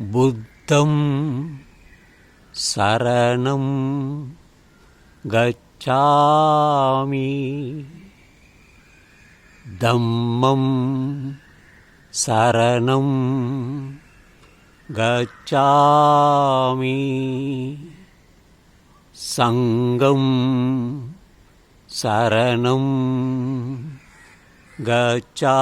बुद्धं शरणं गच्छामि। धम्मं शरणं गच्छामि। सङ्गं शरणं गच्छामि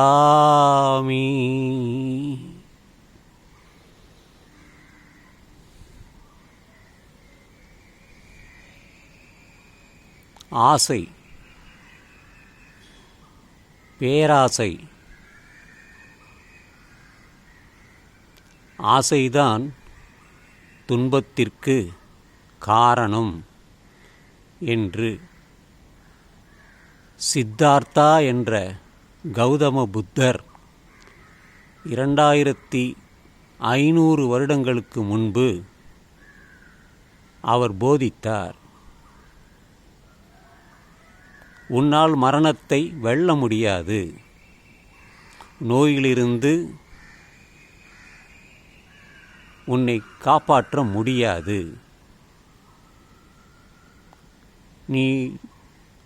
ஆசை. பேராசை. ஆசைதான் துன்பத்திற்கு காரணம் என்று. சித்தார்த்தா என்ற கௌதம புத்தர் இரண்டாயிரத்தி ஐநூறு வருடங்களுக்கு முன்பு அவர் போதித்தார். உன்னால் மரணத்தை வெல்ல முடியாது. நோயிலிருந்து உன்னை காப்பாற்ற முடியாது. நீ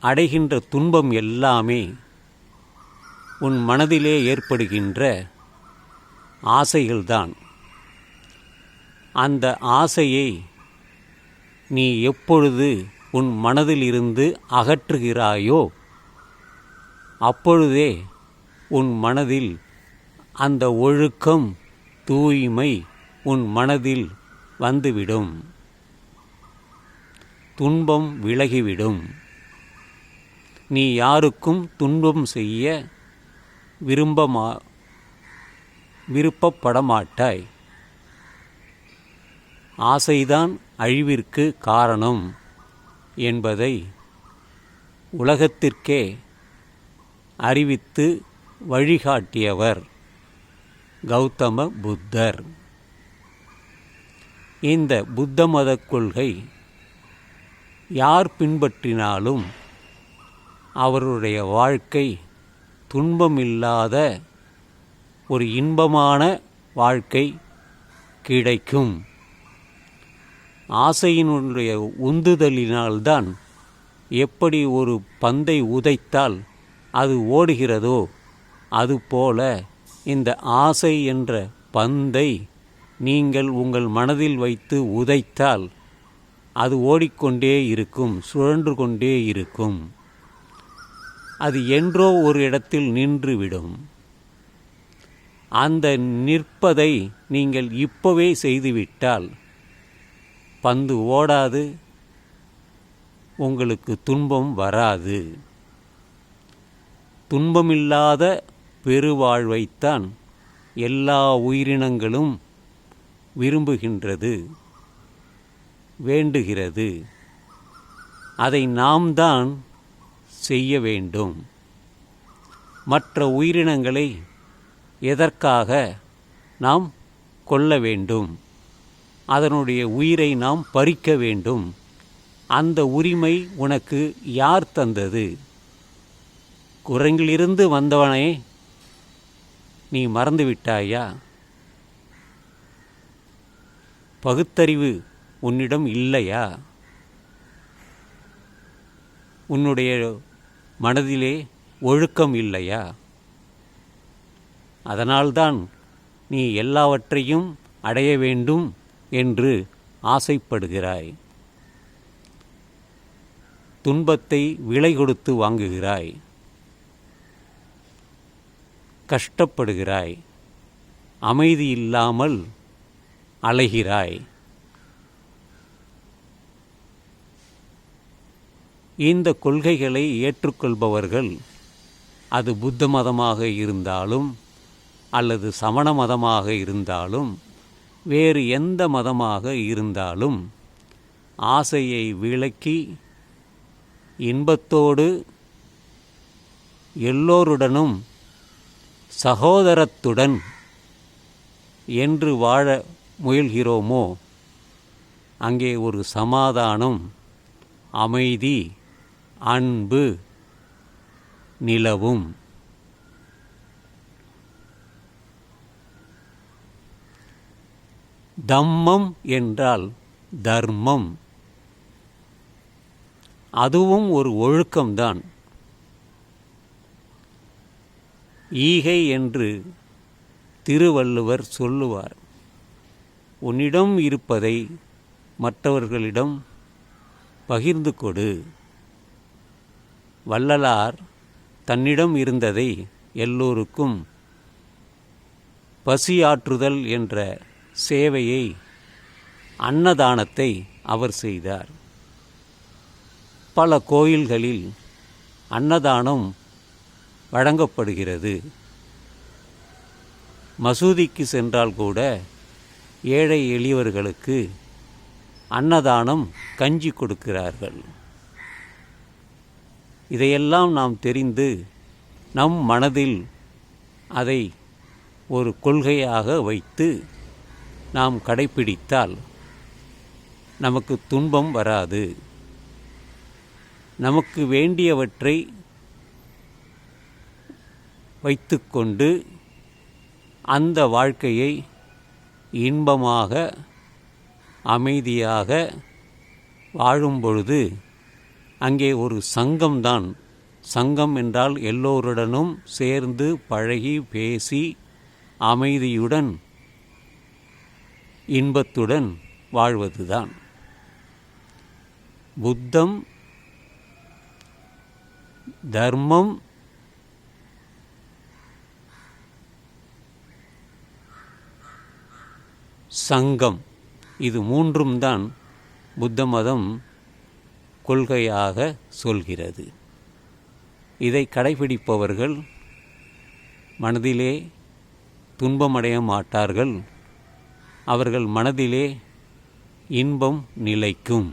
அடைகின்ற துன்பம் எல்லாமே உன் மனதிலே ஏற்படுகின்ற ஆசைகள்தான். அந்த ஆசையை நீ எப்பொழுது உன் மனதிலிருந்து அகற்றுகிறாயோ அப்பொழுதே உன் மனதில் அந்த ஒழுக்கம் தூய்மை உன் மனதில் வந்துவிடும். துன்பம் விலகிவிடும். நீ யாருக்கும் துன்பம் செய்ய விரும்பமா விருப்பப்பட மாட்டாய் ஆசைதான் அழிவிற்கு காரணம். என்பதை உலகத்திற்கே அறிவித்து வழிகாட்டியவர் கௌதம புத்தர். இந்த புத்த மத கொள்கை யார் பின்பற்றினாலும் அவருடைய வாழ்க்கை துன்பமில்லாத ஒரு இன்பமான வாழ்க்கை கிடைக்கும். ஆசையினுடைய உந்துதலினால்தான் எப்படி ஒரு பந்தை உதைத்தால் அது ஓடுகிறதோ அதுபோல இந்த ஆசை என்ற பந்தை நீங்கள் உங்கள் மனதில் வைத்து உதைத்தால் அது ஓடிக்கொண்டே இருக்கும் சுழன்று கொண்டே இருக்கும். அது என்றோ ஒரு இடத்தில் நின்றுவிடும். அந்த நிற்பதை நீங்கள் இப்போவே செய்துவிட்டால் பந்து ஓடாது. உங்களுக்கு துன்பம் வராது. துன்பமில்லாத பெருவாழ்வைத்தான் எல்லா உயிரினங்களும் விரும்புகின்றது வேண்டுகிறது. அதை நாம் தான் செய்ய வேண்டும். மற்ற உயிரினங்களை எதற்காக நாம் கொள்ள வேண்டும்? அதனுடைய உயிரை நாம் பறிக்க வேண்டும். அந்த உரிமை உனக்கு யார் தந்தது? குரங்கிலிருந்து வந்தவனே நீ மறந்துவிட்டாயா? பகுத்தறிவு உன்னிடம் இல்லையா? உன்னுடைய மனதிலே ஒழுக்கம் இல்லையா? அதனால்தான் நீ எல்லாவற்றையும் அடைய வேண்டும். என்று ஆசைப்படுகிறாய். துன்பத்தை விலை கொடுத்து வாங்குகிறாய். கஷ்டப்படுகிறாய். அமைதி இல்லாமல் அலைகிறாய். இந்த கொள்கைகளை ஏற்றுக்கொள்பவர்கள் அது புத்த மதமாக இருந்தாலும் அல்லது சமண மதமாக இருந்தாலும் வேறு எந்த மதமாக இருந்தாலும் ஆசையை விளக்கி இன்பத்தோடு எல்லோருடனும் சகோதரத்துடன் என்று வாழ முயல்கிறோமோ? அங்கே ஒரு சமாதானம் அமைதி அன்பு நிலவும். தம்மம் என்றால் தர்மம். அதுவும் ஒரு ஒழுக்கம்தான். ஈகை என்று திருவள்ளுவர் சொல்லுவார். உன்னிடம் இருப்பதை மற்றவர்களிடம் பகிர்ந்து கொடு. வள்ளலார் தன்னிடம் இருந்ததை எல்லோருக்கும் பசியாற்றுதல் என்ற சேவையை அன்னதானத்தை அவர் செய்தார். பல கோயில்களில் அன்னதானம் வழங்கப்படுகிறது. மசூதிக்கு சென்றால் கூட ஏழை எளியவர்களுக்கு அன்னதானம் கஞ்சி கொடுக்கிறார்கள். இதையெல்லாம் நாம் தெரிந்து நம் மனதில் அதை ஒரு கொள்கையாக வைத்து நாம் கடைப்பிடித்தால் நமக்கு துன்பம் வராது. நமக்கு வேண்டியவற்றை வைத்துக்கொண்டு அந்த வாழ்க்கையை இன்பமாக அமைதியாக வாழும்பொழுது அங்கே ஒரு சங்கம்தான் சங்கம் என்றால் எல்லோருடனும் சேர்ந்து பழகி பேசி அமைதியுடன் இன்பத்துடன் வாழ்வதுதான். புத்தம் தர்மம் சங்கம் இது மூன்றும் தான் புத்த மதம் கொள்கையாக சொல்கிறது. இதை கடைபிடிப்பவர்கள் மனதிலே துன்பமடைய மாட்டார்கள். அவர்கள் மனதிலே இன்பம் நிலைக்கும்.